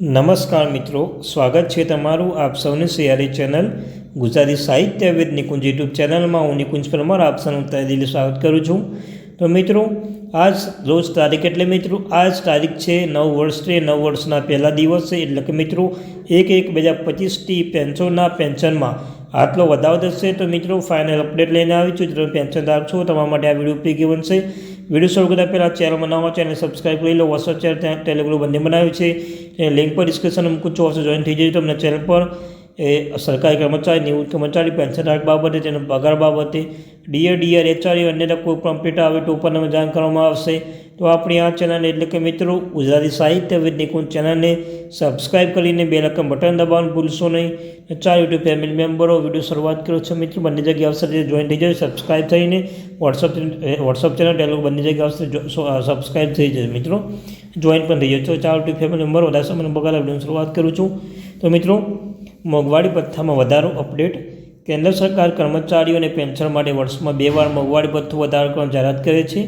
નમસ્કાર મિત્રો, સ્વાગત છે તમારું આપ સૌની સિયારી ચેનલ ગુજરાતી સાહિત્ય વિદ નિકુંજ યુટ્યુબ ચેનલમાં. હું નિકુંજ પરમાર, આપ સૌનું તહેદીલી સ્વાગત કરું છું. તો મિત્રો, આજ રોજ તારીખ એટલે મિત્રો, આજ તારીખ છે નવ વર્ષથી નવ વર્ષના પહેલા દિવસ છે. એટલે કે મિત્રો, એક એક બે હજાર પચીસથી પેન્શનના પેન્શનમાં આટલો વધારો થશે. તો મિત્રો ફાઇનલ અપડેટ લઈને આવી છું. તમે પેન્શનદાર છો, તમારા માટે આ વીડિયો ઉપયોગી બનશે. વીડિયો શરૂ કરતાં પહેલાં ચેનલ બનાવવા ચેનલ સબસ્ક્રાઈબ કરી લો. વોટ્સઅપ ચેનલ ત્યાં ટેલિગ્રામ બંને બનાવ્યું છે. એ લિંક પર ડિસ્ક્રિપ્શન મૂકું છું. ઓફિસ જોઈન થઈ જજો તમને ચેનલ પર. એ સરકારી કર્મચારી નિવૃત્ત કર્મચારી પેન્શન બાબતે તેનો પગાર બાબતે ડીએ ડીઆર એચઆરએ અન્યના કોઈ પણ અપડેટ આવે તો પણ તમને જાણ કરવામાં આવશે. તો આપણી આ ચેનલને એટલે કે મિત્રો, ગુજરાતી સાહિત્ય વિદ નિકુંજ ચેનલને સબસ્ક્રાઈબ કરીને બે રકમ બટન દબાવવાનું ભૂલશો નહીં. ચાર યુટ્યુબ ફેમિલી મેમ્બરો વીડિયો શરૂઆત કર્યો છે મિત્રો, બંને જગ્યાએ આવશે જોઈન થઈ જાય સબસ્ક્રાઈબ થઈને વોટ્સઅપ વોટ્સઅપ ચેનલ ટેલિગ્રામ બંને જગ્યા આવશે સબસ્ક્રાઈબ થઈ જશે મિત્રો. જોઈન પણ થઈ જશો ચાલો યુટ્યુબ ફેમિલી નંબર વધારશો. મને બગાડ અપડેટ શરૂઆત કરું છું. તો મિત્રો, મોંઘવારી ભથ્થામાં વધારો અપડેટ કેન્દ્ર સરકાર કર્મચારીઓને પેન્શન માટે વર્ષમાં બે વાર મોંઘવારી ભથ્થું વધારો કરવાની જાહેરાત કરે છે.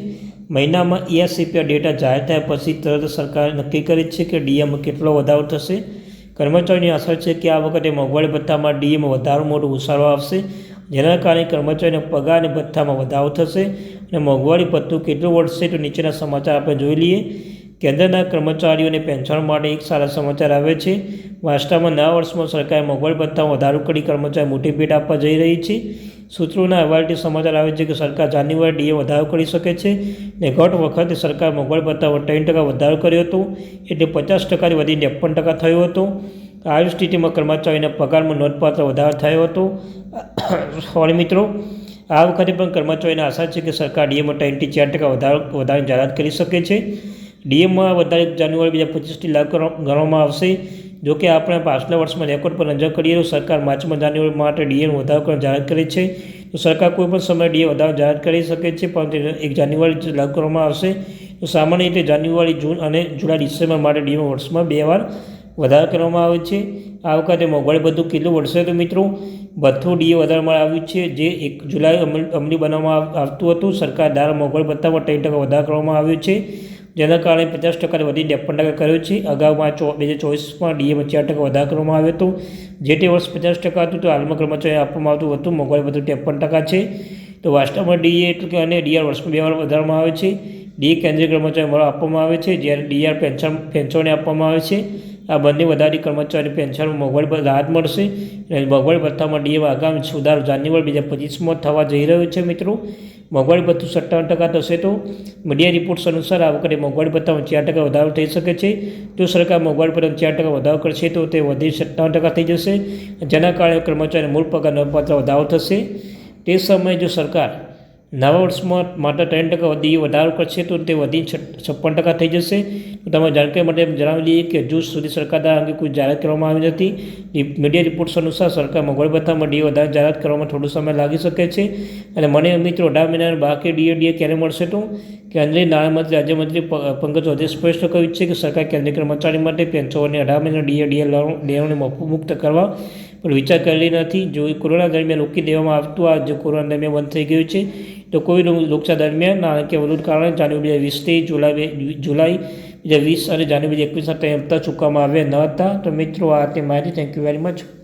મહિનામાં ઈએસસીપીઆર ડેટા જાહેર થયા પછી તરત સરકારે નક્કી કરી છે કે ડીએમાં કેટલો વધારો થશે. કર્મચારીની આશા છે કે આ વખતે મોંઘવારી ભથ્થામાં ડીએમાં વધારો મોટો ઉછાળો આવશે, જેના કારણે કર્મચારીના પગાર અને ભથ્થામાં વધારો થશે. અને મોંઘવારી ભથ્થું કેટલું વધશે તો નીચેના સમાચાર આપણે જોઈ લઈએ. કેન્દ્રના કર્મચારીઓને પેન્શન માટે એક સારા સમાચાર આવે છે. વાસ્તવમાં નવા વર્ષમાં સરકારે મોંઘવારી ભથ્થામાં વધારો કરી કર્મચારી મોટી ભેટ આપવા જઈ રહી છે. સૂત્રોના અહેવાલથી સમાચાર આવે છે કે સરકાર જાન્યુઆરી ડીએ વધારો કરી શકે છે ને ગત વખતે સરકાર મોંઘવારી ભથ્થામાં ત્રણ ટકા વધારો કર્યો હતો એટલે પચાસ ટકાથી વધીને ત્રેપન ટકા થયો હતો. આવી સ્થિતિમાં કર્મચારીના પગારમાં નોંધપાત્ર વધારો થયો હતો. સોરી મિત્રો, આ વખતે પણ કર્મચારીને આશા છે કે સરકાર ડીએમાં ટ્વેન્ટી ચાર ટકા વધારો વધારાની જાહેરાત કરી શકે છે. ડીએમમાં વધારે જાન્યુઆરી બે હજાર પચીસથી લાગુ કરવામાં આવશે. જો કે આપણે પાછલા વર્ષમાં રેકોર્ડ પર નજર કરીએ તો સરકાર માર્ચમાં જાન્યુઆરી માટે ડીએમ વધારો કરવા જાહેરાત કરે છે. તો સરકાર કોઈપણ સમયે ડીએ વધારો જાહેર કરી શકે છે, પરંતુ એક જાન્યુઆરી લાગુ કરવામાં આવશે. તો સામાન્ય રીતે જાન્યુઆરી, જૂન અને જુલાઈ, ડિસેમ્બર માટે ડીએમ વર્ષમાં બે વાર વધારો કરવામાં આવે છે. આ વખતે મોંઘવારી બધું કેટલું વધશે તો મિત્રો? ભથ્થું ડીએ વધારવામાં આવ્યું છે. જે એક જુલાઈ અમલ બનાવવામાં આવતું હતું. સરકાર દ્વારા મોંઘવારી ભથ્થામાં ત્રણ ટકા વધારો કરવામાં આવ્યો છે. જેના કારણે પચાસ ટકા વધી ત્રેપન ટકા કર્યો છે. અગાઉમાં ચો, બે હજાર ચોવીસમાં ડીએમાં ચાર ટકા વધારો કરવામાં આવ્યો હતો. જે તે વર્ષ પચાસ ટકા હતું તો હાલમાં કર્મચારી આપવામાં આવતું હતું મોંઘવારી બધું ત્રેપન ટકા છે. તો વાસ્તવમાં ડીએ એટલે કે અને ડીઆર વર્ષમાં બે વાર વધારવામાં આવે છે. ડીએ કેન્દ્રીય કર્મચારી આપવામાં આવે છે. જ્યારે ડીઆર પેન્શન, પેન્શનને આપવામાં આવે છે. આ બંને વધારી કર્મચારી પેન્શનમાં મોંઘવારી રાહત મળશે અને મોંઘવારી ભથ્થામાં ડીએમાં આગામી સુધારો જાન્યુઆરી બે હજાર પચીસમાં થવા જઈ રહ્યો છે મિત્રો. મોંઘવારી ભથ્થું સત્તાવન ટકા થશે તો મીડિયા રિપોર્ટ્સ અનુસાર આ વખતે મોંઘવારી ભથ્થામાં ચાર ટકા વધારો થઈ શકે છે. જો સરકાર મોંઘવારી ભથ્થામાં ચાર ટકા વધારો કરશે તો તે વધી સત્તાવન ટકા થઈ જશે. જેના કારણે કર્મચારીને મૂળ પગાર નોંધપાત્ર વધારો થશે. તે સમયે જો સરકાર નવા વર્ષમાં માત્ર ત્રણ ટકા વધી વધારો કરશે તો તે વધી છપ્પન ટકા થઈ જશે. તો તમે જાણકારી માટે જણાવી દઈએ કે હજુ સુધી સરકાર દ્વારા અંગે કોઈ જાહેરાત કરવામાં આવી નથી. મીડિયા રિપોર્ટ્સ અનુસાર સરકાર મોંઘવારી ભથ્થામાં ડીએ વધારે જાહેરાત કરવામાં થોડો સમય લાગી શકે છે. અને મને મિત્રો અઢાર મહિનાના બાકી ડીએ ડીએ ક્યારે મળશે તો? કેન્દ્રીય નાણામંત્રી, રાજ્યમંત્રી પંકજ વધે સ્પષ્ટ કહ્યું છે કે સરકાર કેન્દ્રીય કર્મચારી માટે પેન્શનોને અઢાર મહિના ડીએ ડીએ લેણોને મુક્ત કરવા પણ વિચાર કરેલી નથી. જો કોરોના દરમિયાન રોકી દેવામાં આવતું આ જો કોરોના દરમિયાન બંધ થઈ ગયું છે, તો કોઈ લોકસભા દરમિયાન નાણાકીય વધુ કારણે જાન્યુઆરી બે વીસથી જુલાઈ જુલાઈ હજાર વીસ અને જાન્યુઆરી એકવીસ હતા હપ્તા ચૂકવવામાં આવ્યા ન હતા. તો મિત્રો, આ તે મારી થેન્ક યુ વેરી મચ